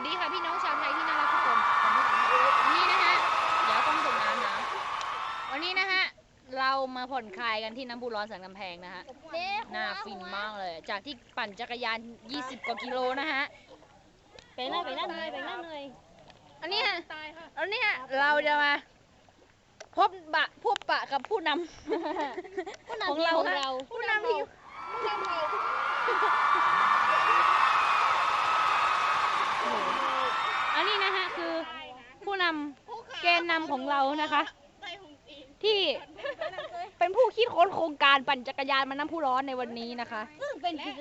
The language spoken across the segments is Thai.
วัสดีค่ะพี่น้องชาวไทยที่น่ารักทุกคนวันนี้นะฮะเดี๋ยวต้องส่งน้ำนะวันนี้นะฮะเรามาผ่อนคลายกันที่น้ำพุร้อนสันกำแพงนะฮะน่าฟินมากเลย จากที่ปั่นจักรยาน 20 กว่ากิโลนะฮะไปนั่นไปนั่นเลยไปนั่นเลยอันนี้ฮะอันนี้ฮะเราจะมาพบปะพบปะกับผู้นำผู้นำของเราของฮะเรา ผู้นำทีม นนี้นะฮะคือผู้นำแกนนำของเรานะคะ ที่เป็นผู้คิดค้นโครงการปั่นจักรยานมาน้ำพุร้อนในวันนี้นะคะ ซึ่งเป็นกิจ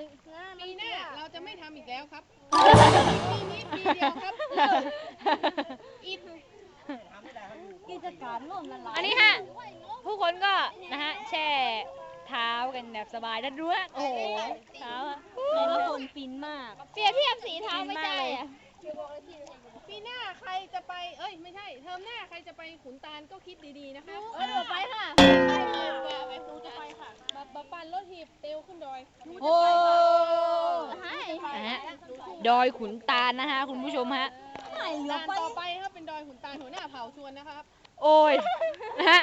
ปีหน้าเราจะไม่ทำอีกแล้วครับ ปีนี้ปีเดียวครับอีกกิจการร่วมละลายอันนี้ฮะผู้คนก็นะฮะแช่เท้ากันแบบสบายแล้วดูฮะโอ้โหเท้าอะแต่ละคนฟินมาก เปรียบเทียบสีเท้าไม่ได้อะ ปีหน้าใครจะไป เอ้ย ไม่ใช่ เทอมหน้าใครจะไปขุนตาลก็คิดดีๆนะครับเออเดี๋ยวไปค่ะ ไปเลยว่าไปครูจะไปค่ะมามาปั่นรถถีบเตวขึ้นดอยโอ้ให้นะฮะดอยขุนตาลนะฮะคุณผู้ชมฮะให้เหลือด่านไปต่อไปครับเป็นดอยขุนตาลหัวหน้าเผ่าชวนนะครับ โอ้ยนะฮะ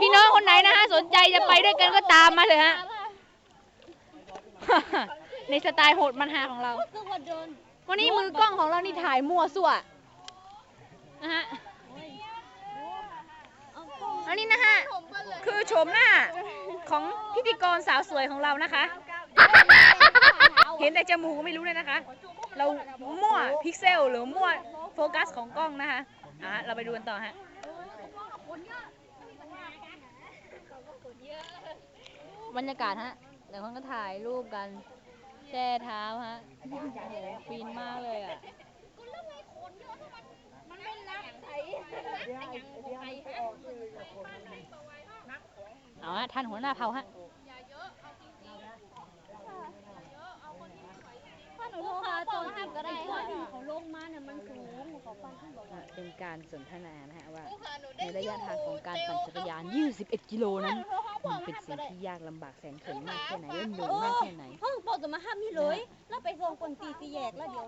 พี่น้องคนไหนนะฮะสนใจจะไปด้วยกันก็ตามมาเลยฮะในสไตล์โหดมันฮาของเราคือ วันนี้มือกล้องของเรานี่ถ่ายมั่วสั่วนะฮะอันนี้นะฮะคือโฉมหน้าของพิธีกรสาวสวยของเรานะคะ เห็นแต่จมูกก็ไม่รู้เลยนะคะ เรามั่วพิกเซลหรือมั่วโฟกัสของกล้องนะคะอะเราไปดูกันต่อฮะบรรยากาศฮะเดี๋ยวคนก็ถ่ายรูปกัน แช่เท้าฮะโอ้โหฟินมากเลยอะเอาฮะท่านหัวหน้าเผาฮะถ้าหนูโทรหาตอนที่ก็ได้ค่ะเขาลงมาเนี่ยมันสูงเขาฟันขึ้นบอกว่าเป็นการสนทนานะฮะว่าในระยะทางของการปั่นจักรยาน 21 กิโลนั้น มันเป็นสิ่งที่ยากลำบากแสนเข็ญมากแค่ไหนและเหนื่อยมากแค่ไหนเพิ่งบอกจะมาห้ามนี่เลยแล้วไปส่งคนตีตีแยกแล้วเดี๋ยว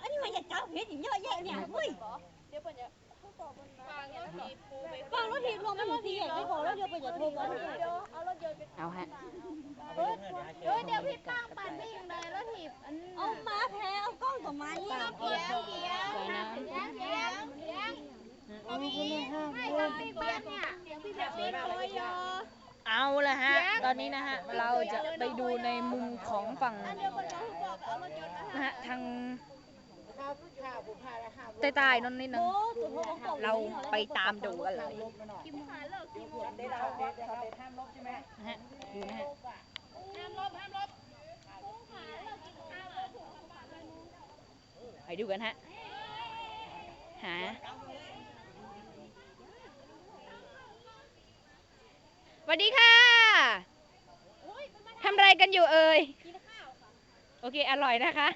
อันนี้มันจะจับเห็ดอย่างเยอะแยะเนี่ยเฮ้ยฟังรถทีลงมาถึงตีแยกไม่พอแล้วเดี๋ยวไปจะโทรกันเอาฮะเดี๋ยวพี่ป้างปั่นวิ่งเลยแล้วถีบเอามาแพ้เอากล้องต่อมานี่เพียงเพียงไว้นะเพียง เพียงเพียงไม่ทำพี่เพียงเนี่ยเสียงพี่แบบนี้เลยอเอาละฮะ ตอนนี้นะฮะ เราจะไปดูในมุมของฝั่งนะฮะทางใต้ๆนั่นนิดนึงเราไปตามดูกันเลยฮะดูนะฮะไปดูกันฮะหา วัสดีค่ะทำอะไรกันอยู่เอ่ยโอเค อร่อยนะคะ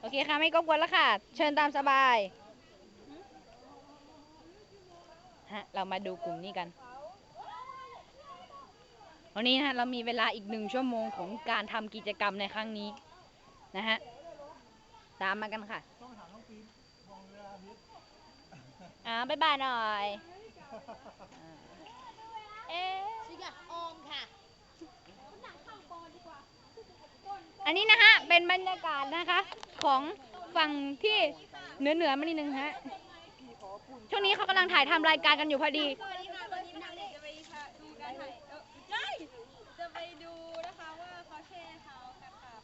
โอเคค่ะไม่ก็กวนแล้วค่ะ เชิญตามสบายฮะเรามาดูกลุ่มนี้กัน วันนี้นะฮะเรามีเวลาอีกหนึ่งชั่วโมงของการทำกิจกรรมในครั้งนี้นะฮะตามมากันค่ะอ่าบ๊ายบายหน่อย อ่าเอ๊ะชิกะออมค่ะอันนี้นะฮะ เป็นบรรยากาศนะคะของฝั่งที่เหนือเหนือๆมานิดนึงฮะ ช่วงนี้เขากำลังถ่ายทำรายการกันอยู่พอดีจะไปดูนะคะว่าเขาแช่เท้ากันค่ะ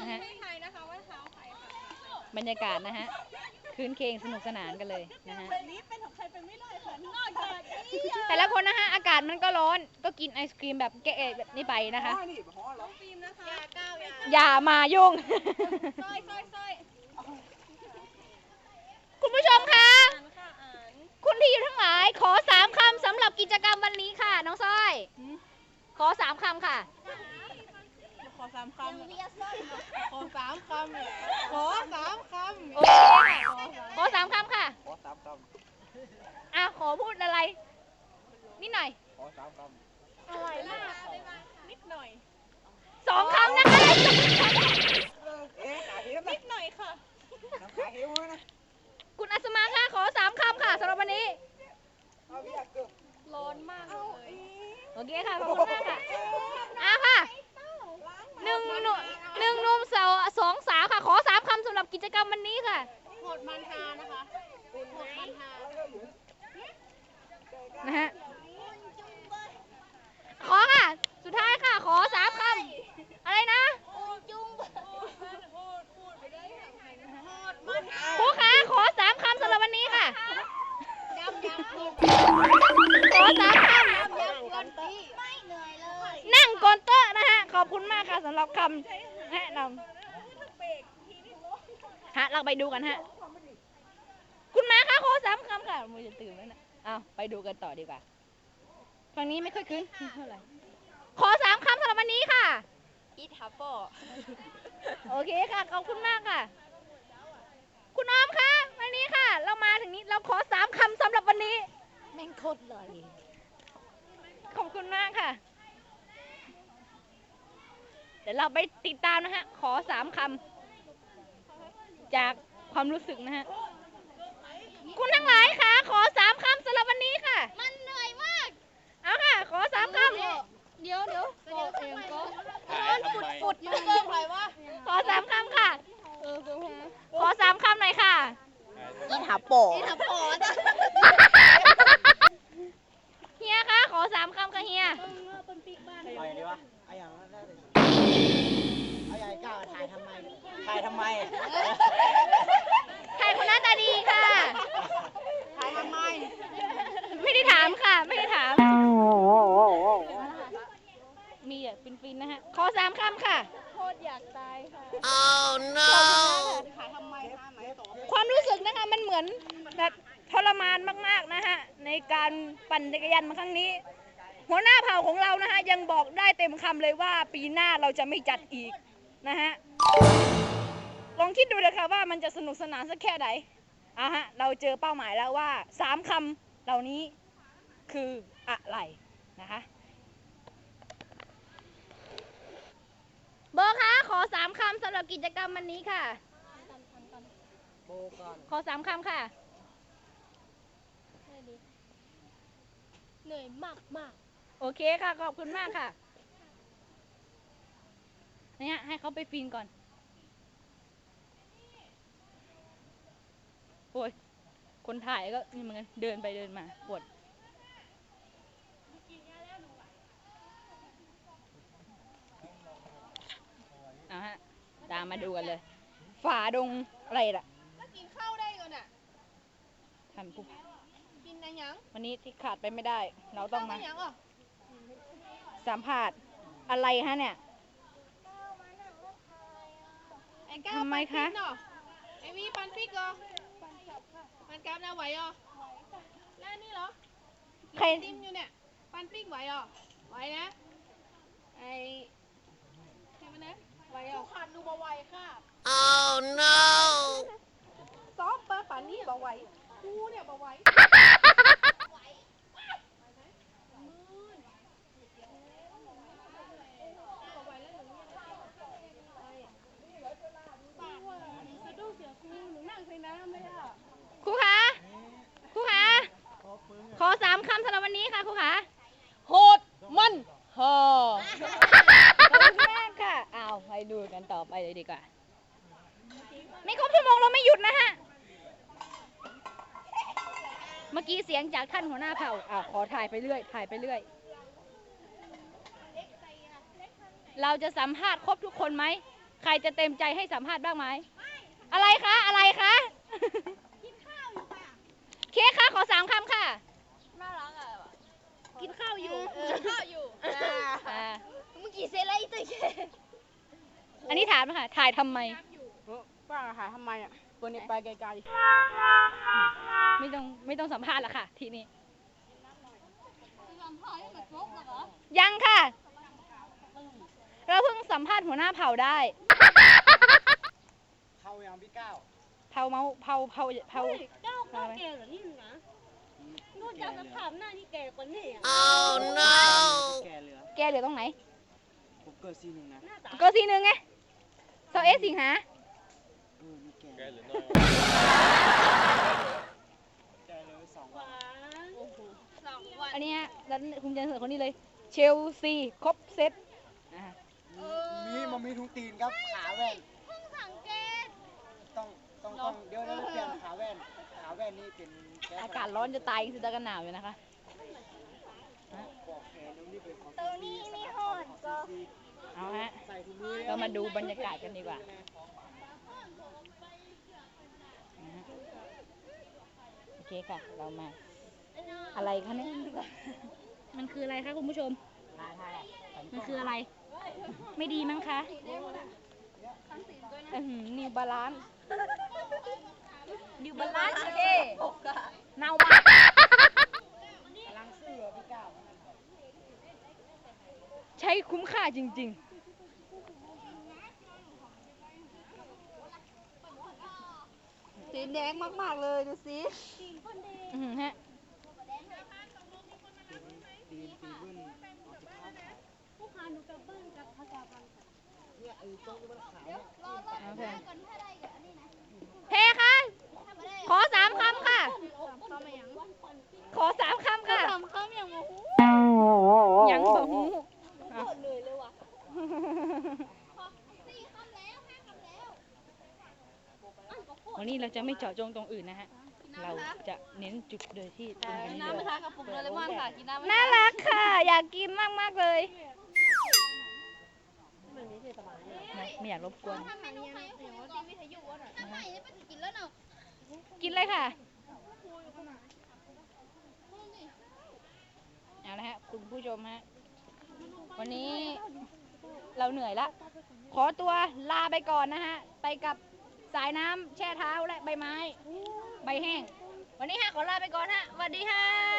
นะฮะไม่ไทยนะคะว่าเท้าใครค่ะบรรยากาศนะฮะ คืนเคงสนุกสนานกันเลยนะฮะนี้เป็นของใครเป็นไม่ได้ค่ะนอกจากแต่ละคนนะฮะอากาศมันก็ร้อนก็กินไอศครีมแบบแกะแบบนี้ไปนะคะฟิล์มนะคะยาเก้ายาอย่ามายุ่ง ซอยซอยซอยคุณผู้ชมคะอ่านค่ะอ่านคุณที่อยู่ทั้งหลาย ขอสามคำสำหรับกิจกรรมวันนี้ค่ะ น้องสร้อย ขอสามคำค่ะ ขอสามคำขอสามคำขอสามคำโอเคค่ะขอสามคำค่ะ ขอสามคอะ ขอพูดอะไร นิดหน่อยำขอสามคำอะไรมาก นิดหน่อย สองคำนะคะนิดหน่อยค่ะคุณอัศมาค่ะ ขอสามคำค่ะสำหรับวันนี้ร้อนมากเลย โอเคค่ะ ขอบคุณมากค่ะ อะค่ะ หนึ่งหนุ่มหนึ่งหนุ่มสาวสองสาวค่ะ ขอสามคำสำหรับกิจกรรมวันนี้ค่ะ โหดมันฮานะคะโหดมันฮานะฮะ ขอค่ะ สุดท้ายค่ะ ขอสามคำอะไรนะครูคะขอสามคำสำหรับวันนี้ค่ะยำยำขอสามคยำ อะนะฮะขอบคุณมากค่ะสำหรับคำแนะนำฮะเราไปดูกันฮะ คุณมาคะขอสามคำค่ะมือจะตื่นแล้วนะเอาไปดูกันต่อดีกว่าฝั่งนี้ไม่ค่อยขึ้นเท่าไหร่ขอสามคำสำหรับวันนี้ค่ะ อีทับโปโอเคค่ะ ขอบคุณมากค่ะ คุณน้อมคะวันนี้ค่ะ เรามาถึงนี้เราขอสามคำสำหรับวันนี้ แม่งโคตรเลยขอบคุณมากค่ะเดี๋ยวเราไปติดตามนะฮะ ขอสามคำจากความรู้สึกนะฮะ คุณทั้งหลายค่ะ ขอสามคำสำหรับวันนี้ค่ะ มันเหนื่อยมาก เอาค่ะ ขอสามคเดี๋ยวเดี๋ยวก็เองก็ถ่ายทำไมปุดมันเกินไปวะำขอสามคำค่ะ ขอสามคำหน่อยค่ะ อีทับโปอีทับโป มีอะฟินๆนะฮะ ขอสามคำค่ะ โคตรอยากตายค่ะถ่ายทำไมคะไหนตอบความรู้สึกนะคะมันเหมือนแบบทรมานมากๆนะฮะ ในการปั่นจักรยานมาครั้งนี้ หัวหน้าเผ่าของเรานะฮะ ยังบอกได้เต็มคำเลยว่าปีหน้าเราจะไม่จัดอีกนะฮะ ลองคิดดูเลยค่ะว่ามันจะสนุกสนานสักแค่ไหนอะฮะ เราเจอเป้าหมายแล้วว่าสามคำเหล่านี้คืออะไรนะคะ โบคะขอสามคำสำหรับกิจกรรมวันนี้ค่ะ โบก่อนขอสามคำค่ะ เหนื่อยมากมากโอเคค่ะ ขอบคุณมากค่ะ เนี่ยให้เขาไปฟินก่อน โอ้ย คนถ่ายก็นี่เหมือนกัน เดินไปเดินมาปวด เอาฮะ ตามมาดูกันเลยฝ่าดงอะไรล่ะแล้วกินข้าวได้ก่อนอะทำผู้กินอะไรหยังวันนี้ที่ขาดไปไม่ได้ เราต้องมา ข้วได้หยังอะสัมผัสอะไรฮะเนี่ย ไอ้ก้าวทำไมคะ ปันปิ้งเนาไอ้วีปันฟิกเหรอปันกราฟนะไหวเหรอแล้วนี่เหรอใครติมอยู่เนี่ย ปันปิ้งไหวเหรอไหวนะไอ้ใช่ไหมนะ ไหวเหรอขาดดูบ่ไหวค่ะ oh no ซ้อมเปอร์ปันนี่บ่ไหวกูเนี่ยบ่ไหวสะดุ้งเสียครูหนูนั่งในน้ำเลยอะครูคะ ครูคะ ขอสามคำสำหรับวันนี้ค่ะครูคะ โหดมันฮอ ขอบคุณมากค่ะอ้าวไปดูกันต่อไป เลยดีกว่า ไม่ครบชั่วโมงเราไม่หยุดนะฮะ เมื่อกี้เสียงจากท่านหัวหน้าเผ่าอ้าวขอถ่ายไปเรื่อย ถ่ายไปเรื่อย เราจะสัมภาษณ์ครบทุกคนไหม ใครจะเต็มใจให้สัมภาษณ์บ้างไหม อะไรคะ อะไรคะเค้กคะขอสามคำค่ะ น่ารักอะกินข้าวอยู่ กินข้าวอยู่ อ่า เมื่อกี้เซไรตัวเก อันนี้ถามนะคะถ่ายทำไม ป้าหาทำไมอะตัวนี้ไปไกลไม่ต้องไม่ต้องสัมภาษณ์ละค่ะ ทีนี้ ยังค่ะ เราเพิ่งสัมภาษณ์หัวหน้าเผ่าได้เข้ายังพี่ก้าวเผ่าเมาเผ่าเผ่าเผ่าเก้าเก้าเกลเหรอนี่นะเพูดจากสภาพหน้านี่แก่กว่านี่อะ แกเหลือ แกเหลือตรงไหนผม เกิดซีหนึ่งนะหน้าตาก็ทีหนึงไงเสาเอสสิงหาเออนี่แกแกเหลือน้อยแกเหลือสองหวันวานสองวันอันนี้ฮะแล้วคุณจะเสนอคนนี้เลย เชลซีครบเซตอ่ามีมันมีทุงตีนครับขาแว่นเพิ่งสังเกตต้องต้องต้องเดี๋ยวเราเปลี่ยนขาแว่นขาแว่นนี่เป็นแอากาศร้อนจะตายสิตะกันหนาวอยู่นะคะบอกแขนแล้วนี่เป็นของตัวนี้นี่โหดก็ เอาฮะ ใส่ถุงมือเรามาดูบรรยากาศกันดีกว่านะฮะโอเคค่ะ เรามา อะไรคะเนี่ยมันคืออะไรคะคุณผู้ชมมันคืออะไร ไม่ดีมั้งคะนิวบาลานนิวบาลานโอเคเน่ามากกำลังเสื้อพี่ก้าว ใช้คุ้มค่าจริง สีแดงมาก ๆ เลยดูสิๆอือหือฮะตีนตีบึ้นผู้พาหนูกลับบ้านกับพระกาบังเนี่ยไอ้ตรงที่มันขาวเนี่ยโอเคเพคะขอสามคำค่ะเข้ามายังขอสามคำค่ะทำเข้ามายังโมโหยังบอกหูเหนื่อยเลยว่ะ วันนี้เราจะไม่เจาะจงตรงอื่นนะฮะ เราจะเน้นจุดโดยที่ตรงนี้น้ำเลไหมยคะกระปุกโดเรมอนค่ะกินน้ำไหมคะน่ารักค่ะ อยากกินมากมากๆเลยไม่ไม่อยากรบกวนทำไมเนี่ยเดี๋ยวที่วิทยุอะน่ะทำไมเนี่ยไปกินแล้วเนาะกินเลยค่ะเอาละฮะคุณผู้ชมฮะ วันนี้เราเหนื่อยละ ขอตัวลาไปก่อนนะฮะ ไปกับ สายน้ำแช่เท้าและใบไม้ ใบแห้ง วันนี้ฮะขอลาไปก่อนฮะสวัสดีค่ะ